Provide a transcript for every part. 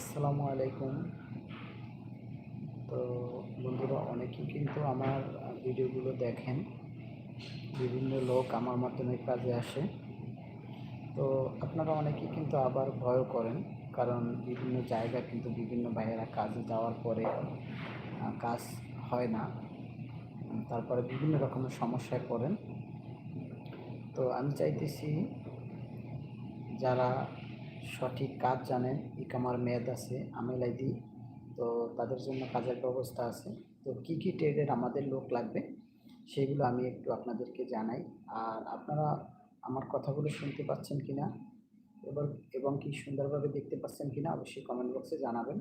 আসসালামু আলাইকুম। তো বন্ধুরা, অনেকেই কিন্তু আমার ভিডিওগুলো দেখেন। বিভিন্ন লোক আমার মাধ্যমে কাজে আসে। তো আপনারা অনেকেই কিন্তু আবার ভয়ও করেন, কারণ বিভিন্ন জায়গা কিন্তু বিভিন্ন ভাইয়েরা কাজে যাওয়ার পরে কাজ হয় না। তারপরে বিভিন্ন রকমের সমস্যায় পড়েন। তো আমি চাইতেছি, যারা সঠিক কাজ জানেন, ইকামার মেয়াদ আছে, আমেল আইডি, তো তাদের জন্য কাজের ব্যবস্থা আছে। তো কী কী ট্রেডের আমাদের লোক লাগবে সেগুলো আমি একটু আপনাদেরকে জানাই। আর আপনারা আমার কথাগুলো শুনতে পাচ্ছেন কি না এবার এবং কি সুন্দরভাবে দেখতে পাচ্ছেন কি না অবশ্যই কমেন্ট বক্সে জানাবেন।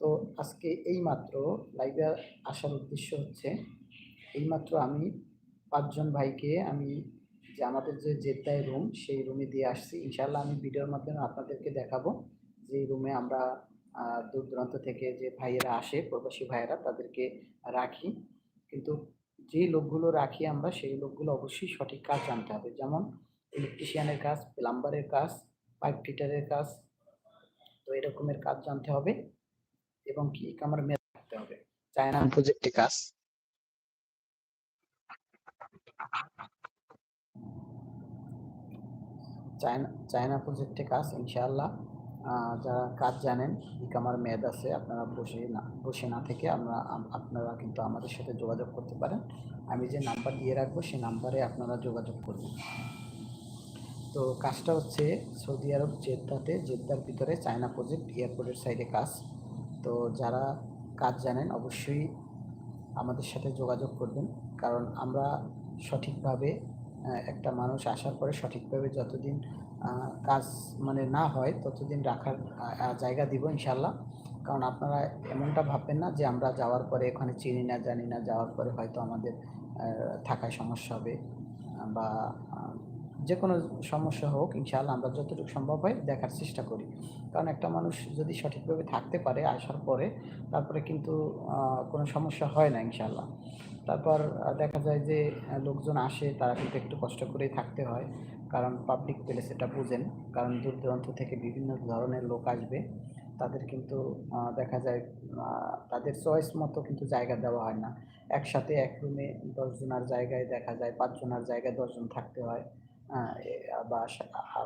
তো আজকে এই মাত্র লাইভে আসার উদ্দেশ্য হচ্ছে, এইমাত্র আমি পাঁচজন ভাইকে আমি যে আমাদের যে জেদ্দায় রুম সেই রুমে দিয়ে আসছি। ইনশাল্লাহ আমি ভিডিওর মাধ্যমে আপনাদেরকে দেখাবো যে রুমে আমরা দূর দূরান্ত থেকে যে ভাইয়েরা আসে, প্রবাসী ভাইয়েরা, তাদেরকে রাখি। কিন্তু যে লোকগুলো রাখি আমরা, সেই লোকগুলো অবশ্যই সঠিক কাজ জানতে হবে। যেমন ইলেকট্রিশিয়ানের কাজ প্লাম্বারের কাজ পাইপ ফিটারের কাজ, তো এরকমের কাজ জানতে হবে এবং কি আমার মেয়ে রাখতে হবে। চায়না প্রজেক্টে কাজ। চায়না চায়না প্রজেক্টে কাজ, ইনশাআল্লাহ। যারা কাজ জানেন ইকামার মেয়াদ আছে, আপনারা বসে না বসে না থেকে আমরা আপনারা কিন্তু আমাদের সাথে যোগাযোগ করতে পারেন। আমি যে নাম্বার দিয়ে রাখব সেই নাম্বারে আপনারা যোগাযোগ করবেন। তো কাজটা হচ্ছে সৌদি আরব জেদ্দাতে, জেদ্দার ভিতরে চায়না প্রজেক্ট এয়ারপোর্টের সাইডে কাজ। তো যারা কাজ জানেন, অবশ্যই আমাদের সাথে যোগাযোগ করবেন। কারণ আমরা সঠিকভাবে একটা মানুষ আসার পরে সঠিকভাবে যতদিন কাজ মানে না হয়, ততদিন রাখার জায়গা দিব ইনশাল্লাহ কারণ আপনারা এমনটা ভাববেন না যে আমরা যাওয়ার পরে এখানে চিনি না, জানি না, যাওয়ার পরে হয়তো আমাদের থাকায় সমস্যা হবে, বা যে কোনো সমস্যা হোক, ইনশাআল্লাহ আমরা যতটুকু সম্ভব হয় দেখার চেষ্টা করি। কারণ একটা মানুষ যদি সঠিকভাবে থাকতে পারে আসার পরে, তারপরে কিন্তু কোনো সমস্যা হয় না ইনশাআল্লাহ। তারপর দেখা যায় যে লোকজন আসে, তারা কিন্তু একটু কষ্ট করেই থাকতে হয়। কারণ পাবলিক প্লেস এটা বুঝেন। কারণ দূর দূরান্ত থেকে বিভিন্ন ধরনের লোক আসবে। তাদের কিন্তু দেখা যায় তাদের চয়েস মতো কিন্তু জায়গা দেওয়া হয় না। একসাথে এক রুমে দশজনের জায়গায় দেখা যায়, পাঁচজনের জায়গায় দশজন থাকতে হয়। বা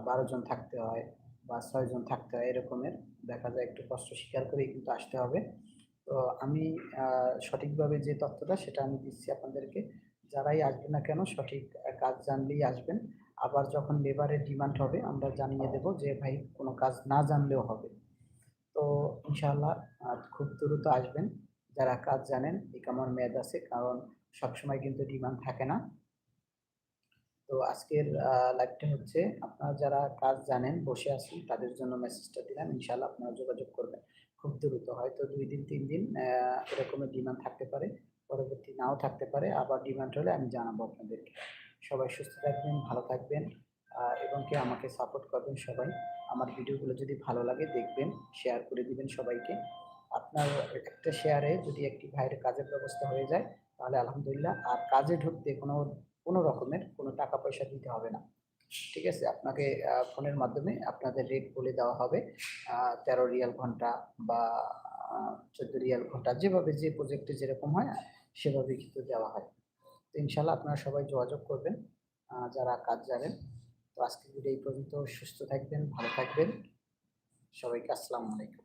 বারো জন থাকতে হয় বা ছয়জন থাকতে হয় এরকমের। দেখা যায় একটু কষ্ট স্বীকার করেই কিন্তু আসতে হবে। তো আমি সঠিকভাবে যে তথ্যটা সেটা আমি দিচ্ছি আপনাদেরকে। যারাই আসবেন না কেন সঠিক কাজ জানলেই আসবেন। আবার যখন লেবারের ডিমান্ড হবে, আমরা জানিয়ে দেব যে ভাই কোনো কাজ না জানলেও হবে। তো ইনশাআল্লাহ খুব দ্রুত আসবেন। যারা কাজ জানেন ইকামার মেয়াদ আছে, কারণ সবসময় কিন্তু ডিমান্ড থাকে না। তো আজকের লাইভটা হচ্ছে আপনারা যারা কাজ জানেন, বসে আছেন, তাদের জন্য মেসেজটা দিলাম। ইনশাআল্লাহ আপনারা যোগাযোগ করবেন। খুব দ্রুত, হয়তো দুই দিন, তিন দিন এরকমের ডিমান্ড থাকতে পারে। পরবর্তী নাও থাকতে পারে। আবার ডিমান্ড হলে আমি জানাব আপনাদেরকে। সবাই সুস্থ থাকবেন, ভালো থাকবেন এবং কি আমাকে সাপোর্ট করবেন সবাই। আমার ভিডিওগুলো যদি ভালো লাগে, দেখবেন শেয়ার করে দিবেন সবাইকে। আপনার একটা শেয়ারে যদি একটি ভাইয়ের কাজের ব্যবস্থা হয়ে যায়, তাহলে আলহামদুলিল্লাহ। আর কাজে ঢুকতে কোনো কোনো রকমের কোনো টাকা পয়সা দিতে হবে না। ঠিক আছে? আপনাকে ফোনের মাধ্যমে আপনাদের রেট বলে দেওয়া হবে। তেরো রিয়াল ঘণ্টা বা চোদ্দ রিয়াল ঘণ্টা যেভাবে যে প্রজেক্টে যেরকম হয় সেভাবে কিন্তু দেওয়া হয়। তো ইনশাল্লাহ আপনারা সবাই যোগাযোগ করবেন যারা কাজ জানেন। তো আজকে ভিডিও এই পর্যন্ত। সুস্থ থাকবেন, ভালো থাকবেন। সবাইকে আসসালামু আলাইকুম।